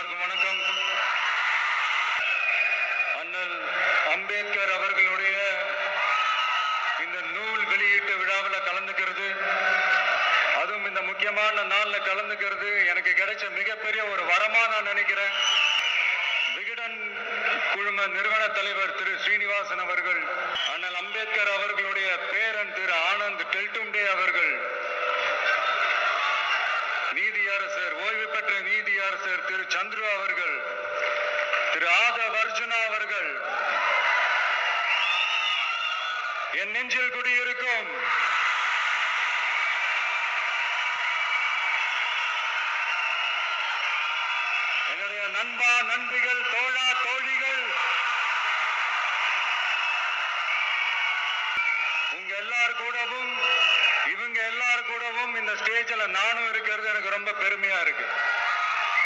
எல்லாருக்கும் வணக்கம். அண்ணல் அம்பேத்கர் அவர்களுடைய இந்த நூல் வெளியீட்டு விழாவில் கலந்துக்கிறது. அதுவும் இந்த முக்கியமான நாள்ல கலந்துக்கிறது. எனக்கு கிடைச்ச மிகப்பெரிய ஒரு வரமா நான் நினைக்கிறேன். விகடன் குழும நிறுவன தலைவர் திரு ஸ்ரீனிவாசன் அவர்கள் அண்ணல் அம்பேத்கர் அவர்களுடைய பேரன் திரு ஆனந்த் டெல்டும்டே அவர்கள் நீதியரசர் ஓய்வு பெற்ற நீதியரசர் திரு சந்துரு அவர்கள் திரு ஆதவ் அர்ஜுனா அவர்கள். என் நெஞ்சில் குடியிருக்கும் என்னுடைய நண்பா நண்பிகள் தோழா தோழிகள் உங்க எல்லார் கூடவும் எல்லார் கூடவும் இந்த ஸ்டேஜ்ல நானும் இருக்கிறது எனக்கு ரொம்ப பெருமையா இருக்கு.